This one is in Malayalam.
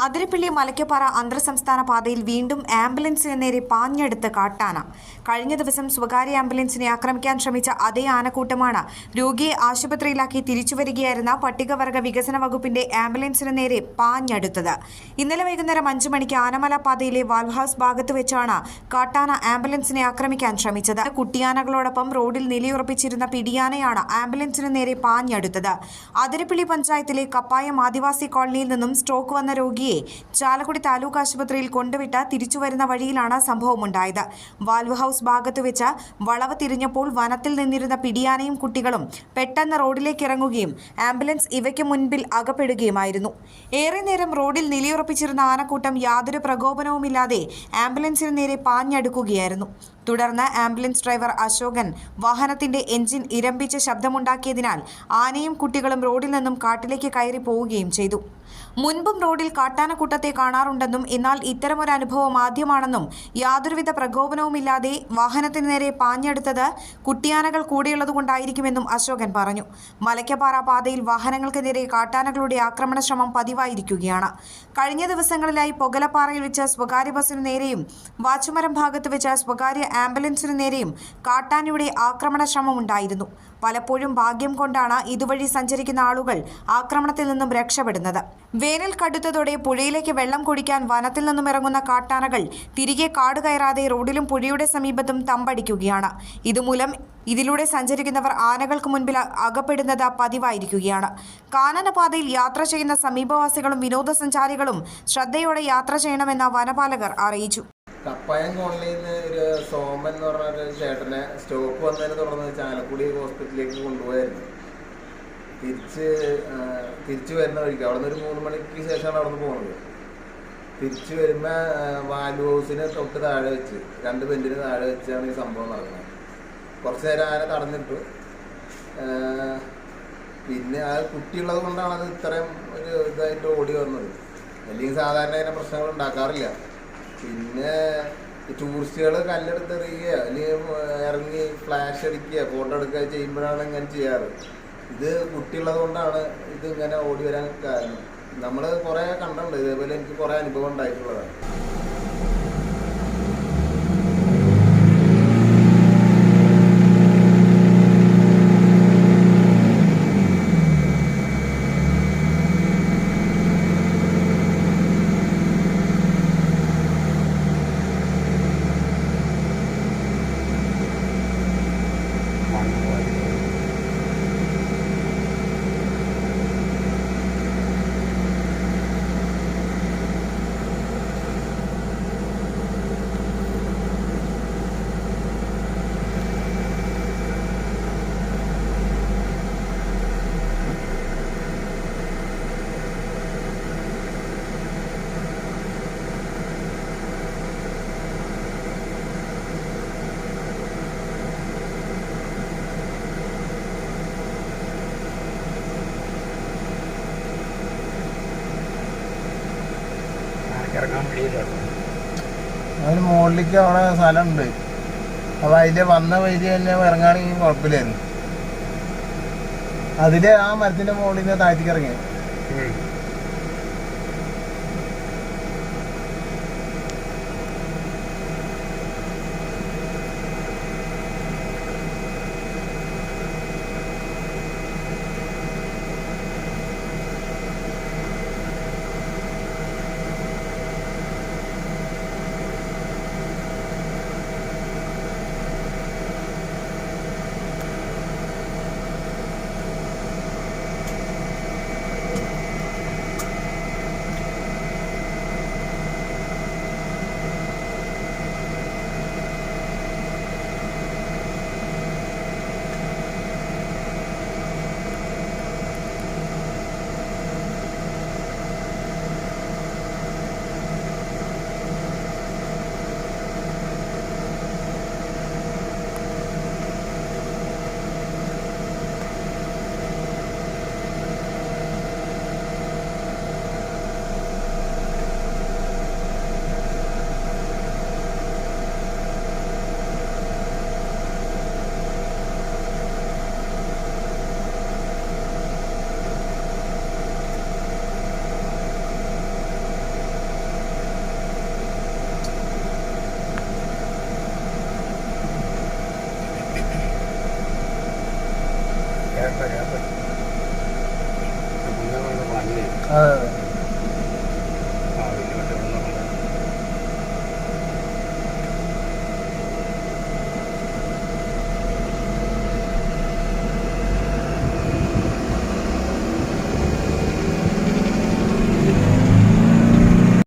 അതിരപ്പള്ളി മലയ്ക്കപ്പാറ അന്തർ സംസ്ഥാന പാതയിൽ വീണ്ടും ആംബുലൻസിന് നേരെ പാഞ്ഞെടുത്ത് കാട്ടാന. കഴിഞ്ഞ ദിവസം സ്വകാര്യ ആംബുലൻസിനെ ആക്രമിക്കാൻ ശ്രമിച്ച അതേ ആനക്കൂട്ടമാണ് രോഗിയെ ആശുപത്രിയിലാക്കി തിരിച്ചുവരികയായിരുന്ന പട്ടികവർഗ വികസന വകുപ്പിന്റെ ആംബുലൻസിന് നേരെ പാഞ്ഞെടുത്തത്. ഇന്നലെ വൈകുന്നേരം അഞ്ചു മണിക്ക് ആനമല പാതയിലെ വാൽഹൌസ് ഭാഗത്ത് വെച്ചാണ് കാട്ടാന ആംബുലൻസിനെ ആക്രമിക്കാൻ ശ്രമിച്ചത്. കുട്ടിയാനകളോടൊപ്പം റോഡിൽ നിലയുറപ്പിച്ചിരുന്ന പിടിയാനയാണ് ആംബുലൻസിന് നേരെ പാഞ്ഞെടുത്തത്. അതിരപ്പള്ളി പഞ്ചായത്തിലെ കപ്പായം ആദിവാസി കോളനിയിൽ നിന്നും സ്ട്രോക്ക് വന്ന രോഗിയെ ചാലക്കുടി താലൂക്ക് ആശുപത്രിയിൽ കൊണ്ടുവിട്ട തിരിച്ചു വരുന്ന വഴിയിലാണ് സംഭവമുണ്ടായത്. വാൽവ് ഹൗസ് ഭാഗത്ത് വെച്ച് വളവ് തിരിഞ്ഞപ്പോൾ വനത്തിൽ നിന്നിരുന്ന പിടിയാനയും കുട്ടികളും പെട്ടെന്ന് റോഡിലേക്ക് ഇറങ്ങുകയും ആംബുലൻസ് ഇവയ്ക്ക് മുൻപിൽ അകപ്പെടുകയുമായിരുന്നു. ഏറെ നേരം റോഡിൽ നിലയുറപ്പിച്ചിരുന്ന ആനക്കൂട്ടം യാതൊരു പ്രകോപനവുമില്ലാതെ ആംബുലൻസിന് നേരെ പാഞ്ഞടുക്കുകയായിരുന്നു. തുടർന്ന് ആംബുലൻസ് ഡ്രൈവർ അശോകൻ വാഹനത്തിന്റെ എഞ്ചിൻ ഇരമ്പിച്ച് ശബ്ദമുണ്ടാക്കിയതിനാൽ ആനയും കുട്ടികളും റോഡിൽ നിന്നും കാട്ടിലേക്ക് കയറി പോവുകയും ചെയ്തു. മുൻപും റോഡിൽ കാട്ടാനക്കൂട്ടത്തെ കാണാറുണ്ടെന്നും എന്നാൽ ഇത്തരമൊരു അനുഭവം ആദ്യമാണെന്നും യാതൊരുവിധ പ്രകോപനവുമില്ലാതെ വാഹനത്തിന് നേരെ പാഞ്ഞെടുത്തത് കുട്ടിയാനകൾ കൂടെയുള്ളതുകൊണ്ടായിരിക്കുമെന്നും അശോകൻ പറഞ്ഞു. മലയ്ക്കപ്പാറ പാതയിൽ വാഹനങ്ങൾക്ക് നേരെ കാട്ടാനകളുടെ ആക്രമണ ശ്രമം പതിവായിരിക്കുകയാണ്. കഴിഞ്ഞ ദിവസങ്ങളിലായി പൊകലപ്പാറയിൽ വെച്ച സ്വകാര്യ ബസ്സിനു നേരെയും വാച്ചുമരം ഭാഗത്ത് വെച്ച സ്വകാര്യ ആംബുലൻസിനു നേരെയും കാട്ടാനയുടെ ആക്രമണ ശ്രമം ഉണ്ടായിരുന്നു. പലപ്പോഴും ഭാഗ്യം കൊണ്ടാണ് ഇതുവഴി സഞ്ചരിക്കുന്ന ആളുകൾ ആക്രമണത്തിൽ നിന്നും രക്ഷപ്പെടുന്നത്. വേനൽ കടുത്തതോടെ പുഴയിലേക്ക് വെള്ളം കുടിക്കാൻ വനത്തിൽ നിന്നും ഇറങ്ങുന്ന കാട്ടാനകൾ തിരികെ കാട് കയറാതെ റോഡിലും പുഴയുടെ സമീപത്തും തമ്പടിക്കുകയാണ്. ഇതുമൂലം ഇതിലൂടെ സഞ്ചരിക്കുന്നവർ ആനകൾക്ക് മുൻപിൽ അകപ്പെടുന്നത് പതിവായിരിക്കുകയാണ്. കാനനപാതയിൽ യാത്ര ചെയ്യുന്ന സമീപവാസികളും വിനോദസഞ്ചാരികളും ശ്രദ്ധയോടെ യാത്ര ചെയ്യണമെന്ന് വനപാലകർ അറിയിച്ചു. കപ്പായം കോളനിയിൽ നിന്ന് ഒരു സോമൻ എന്ന് പറഞ്ഞ ഒരു ചേട്ടനെ സ്റ്റോപ്പ് വന്നതിനെ തുടർന്ന് ചാലക്കുടി ഹോസ്പിറ്റലിലേക്ക് കൊണ്ടുപോയായിരുന്നു. തിരിച്ച് തിരിച്ചു വരുന്ന വഴിക്ക് അവിടെ നിന്ന് ഒരു മൂന്ന് മണിക്ക് ശേഷമാണ് അവിടെ നിന്ന് പോകുന്നത് തിരിച്ച് വരുമ്പോൾ വാൽവ് ഹൗസിന് തൊട്ട് താഴെ വെച്ച് രണ്ട് ബെഞ്ചിന് താഴെ വെച്ചാണ് ഈ സംഭവം നടക്കുന്നത് കുറച്ച് നേരം ആന തടഞ്ഞിട്ടു. പിന്നെ ആ കുട്ടിയുള്ളത് കൊണ്ടാണ് അത് ഇത്രയും ഒരു ഇതായിട്ട് ഓടി വന്നത്. അല്ലെങ്കിൽ സാധാരണ ഇങ്ങനെ പ്രശ്നങ്ങൾ ഉണ്ടാക്കാറില്ല. പിന്നെ ടൂറിസ്റ്റുകൾ കല്ലെടുത്തെറിയുക അല്ലെങ്കിൽ ഇറങ്ങി ഫ്ലാഷ് അടിക്കുക ഫോട്ടോ എടുക്കുക ചെയ്യുമ്പോഴാണ് ഇങ്ങനെ ചെയ്യാറ്. ഇത് കുട്ടിയുള്ളത് കൊണ്ടാണ് ഇത് ഇങ്ങനെ ഓടി വരാൻ കാരണം. നമ്മൾ കുറേ കണ്ടിട്ടുണ്ട്. ഇതേപോലെ എനിക്ക് കുറേ അനുഭവം ഉണ്ടായിട്ടുള്ളതാണ്. ഇറങ്ങാൻ വഴിയിലാണ് അതിന് മുകളിലേക്ക് അവിടെ സ്ഥലമുണ്ട്. അപ്പോൾ അതിൽ വന്ന വഴി തന്നെ ഇറങ്ങുകയാണെങ്കിൽ കുഴപ്പമില്ലായിരുന്നു. അതിൽ ആ മരത്തിന്റെ മുകളിൽ നിന്ന് താഴ്ത്തിക്ക് ഇറങ്ങി. 嗯